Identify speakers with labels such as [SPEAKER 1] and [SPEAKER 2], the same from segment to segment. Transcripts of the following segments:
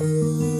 [SPEAKER 1] Música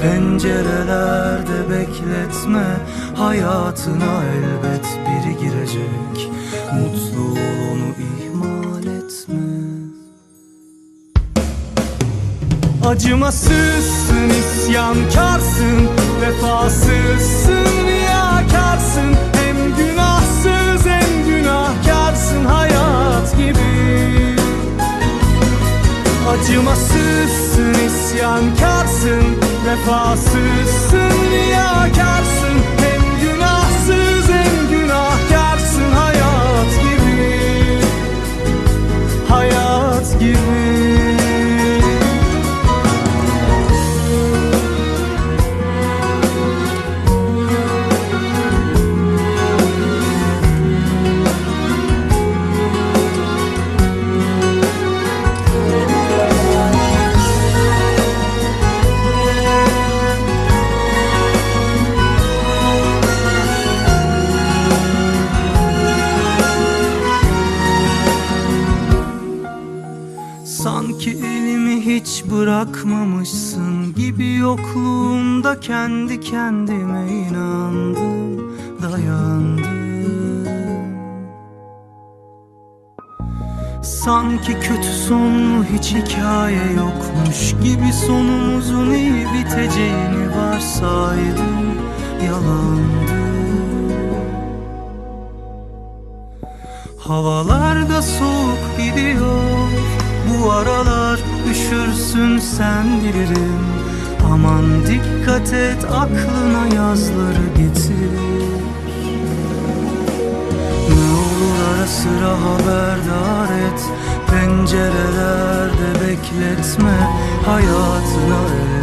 [SPEAKER 1] Pencerelerde bekletme Hayatına elbet biri girecek. Mutluluğunu ihmal etme. Acımasızsın, isyankarsın Vefasızsın, riyakarsın. Hem günahsız hem günahkarsın hayat gibi. İsyankarsın Vefasızsın, hiç bırakmamışsın gibi yokluğumda kendi kendime inandım, dayandım. Sanki kötü sonlu hiç hikaye yokmuş gibi sonumuzun iyi biteceğini varsaydım, yalandı. Havalarda soğuk gidiyor Bu aralar üşürsün sen bilirim Aman dikkat et aklına yazları getir. Ne olur ara sıra haberdar et Pencerelerde bekletme Hayatına. elbet